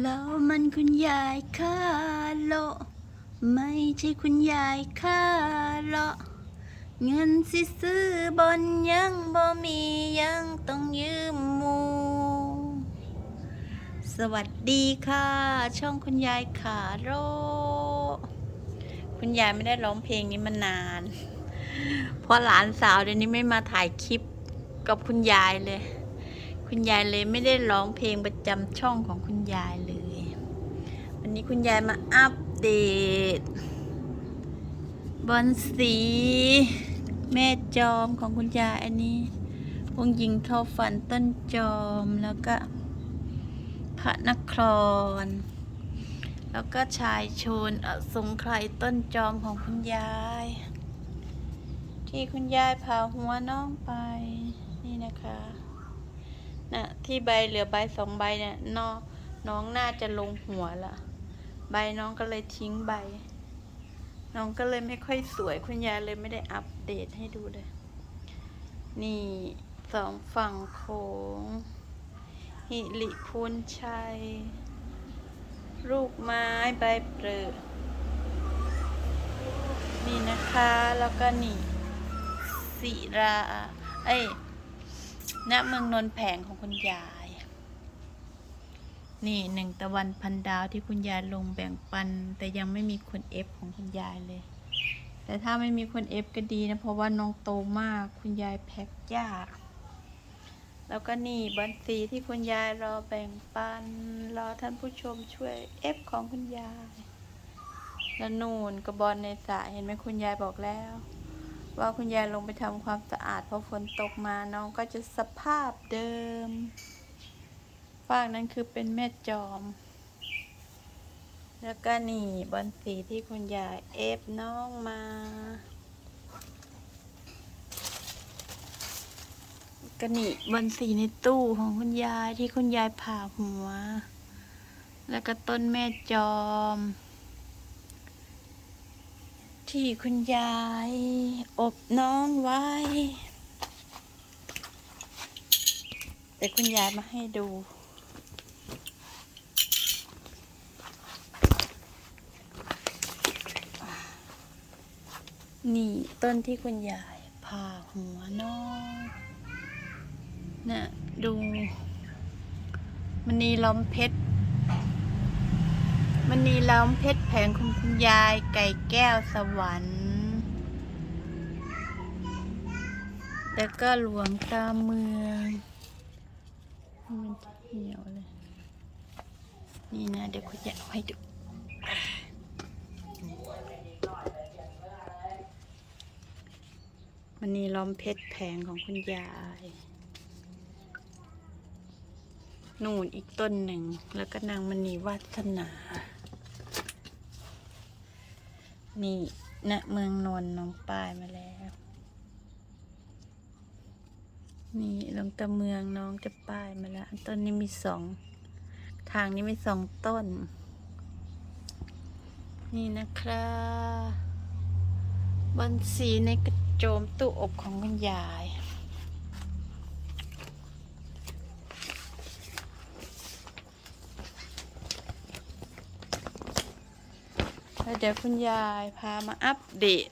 แล้วมันคุณยายคาโล ไม่ใช่คุณยายคาโลเงินสิซื้อบอนยังบ่มียังต้องยืมหมูสวัสดีค่ะ ช่องคุณยายขาโร คุณยายไม่ได้ร้องเพลงนี้มานาน เพราะหลานสาวเดี๋ยวนี้ไม่มาถ่ายคลิปกับคุณยายเลย คุณยายเลยไม่ได้ร้องเพลงประจำช่องของคุณยายเลย วันนี้คุณยายมาอัปเดต บอนสี แม่จอมของคุณยายอันนี้องค์หญิงเข้าฝันต้นจอมแล้วก็ พระนคร แล้วก็ชายโชนอสงไขยต้นจอมของคุณยาย ที่คุณยายพาหัวน้องไปนี่นะคะ นะที่ใบเหลือใบสองใบเนี่ยน้องน้องน่าจะลงหัวละใบน้องก็เลยทิ้งใบ น้องก็เลยไม่ค่อยสวยคุณยายเลยไม่ได้อัปเดตให้ดูเลย นี่สองฝั่งโขงหิริพูนชัย ลูกไม้ใบเปลือนี่นะคะแล้วก็นี่ศิรา เอ้ย ณเมืองนนท์แผงของคุณยาย นี่หนึ่งตะวันพันดาวที่คุณยายลงแบ่งปัน แต่ยังไม่มีคนเอฟของคุณยายเลย แต่ถ้าไม่มีคนเอฟก็ดีนะ เพราะว่าน้องโตมากคุณยายแพ็คยากแล้วก็นี่บัญชีที่คุณยายรอแบ่งปัน รอท่านผู้ชมช่วยเอฟของคุณยาย แล้วนูนกระบอลในสระเห็นไหมคุณยายบอกแล้ว ว่าคุณยายลงไปทำความสะอาดพราะฝนตกมาน้องก็จะสภาพเดิมฟากนั้นคือเป็นแม่จอม แล้วก็นี่บอลสีที่คุณยายเอฟน้องมากระหนิบอนสีในตู้ของคุณยายที่คุณยายผ่าหัว แล้วก็ต้นแม่จอม ที่คุณยาย อบน้องไว้ แต่คุณยายมาให้ดู นี่ต้นที่คุณยายผ่าหัวน้องน่ะดูมันนีล้อมเพชร มันนีล้อมเพชรแผงของคุณยายไก่แก้วสวรรค์ แล้วก็หลวงตาเมืองมันจะเหี่ยวเลย นี่นะ เดี๋ยวคุณยายเอาให้ดูมันนีล้อมเพชรแผงของคุณยายนู่นอีกต้นหนึ่ง แล้วก็นางมณีวัฒนา นี่ณเมืองนนท์น้องป้ายมาแล้ว นี่ลงตะเมืองน้องจะป้ายมาแล้ว ต้นนี้มีสอง ทางนี้มีสองต้น นี่นะครับบอนสีในกระโจมตู้อบของคุณยาย แล้วเดี๋ยวคุณยายพามาอัปเดต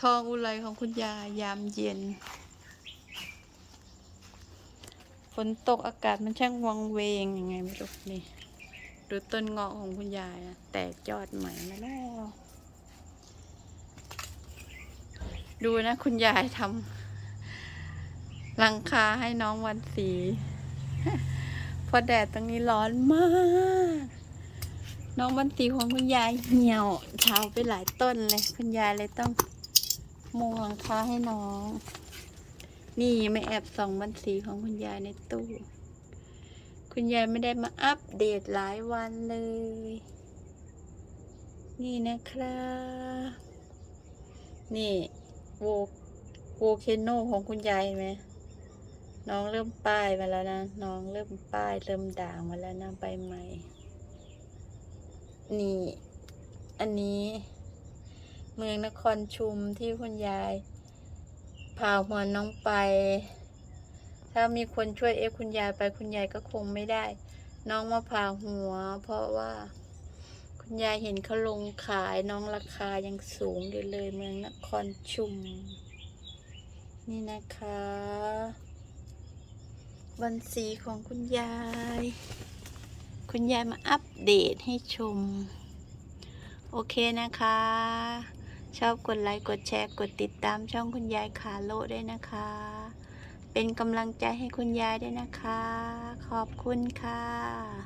ทองอุไรของคุณยายยามเย็น ฝนตกอากาศมันช่างวังเวงยังไงไม่รู้นี่ดูต้นเงาะของคุณยายอะแตกยอดใหม่มาแล้วดูนะ คุณยายทำหลังคาให้น้องวันสีเพราะแดดตรงนี้ร้อนมาก น้องบันสีของคุณยายเหี่ยวเช้าไปหลายต้นเลย คุณยายเลยต้องมุงหลังคาให้น้อง นี่ไม่แอบส่องบันสีของคุณยายในตู้ คุณยายไม่ได้มาอัปเดตหลายวันเลย นี่นะครับนี่โวโวเคโนของคุณยายไหมน้องเริ่มป้ายมาแล้วนะ น้องเริ่มป้ายเริ่มด่างมาแล้วนะใบใหม่ นี่ อันนี้ เมืองนครชุมที่คุณยายพาหัวน้องไป ถ้ามีคนช่วยเอฟคุณยายไปคุณยายก็คงไม่ได้ น้องมาผ่าหัว เพราะว่า คุณยายเห็นเขาลงขายน้องราคายังสูงอยู่เลยเมืองนครชุม นี่นะคะวันสีของคุณยาย คุณยายมาอัปเดตให้ชม โอเคนะคะ ชอบกดไลค์กดแชร์กดติดตามช่องคุณยายขาโลด้วยนะคะ เป็นกำลังใจให้คุณยายด้วยนะคะ ขอบคุณค่ะ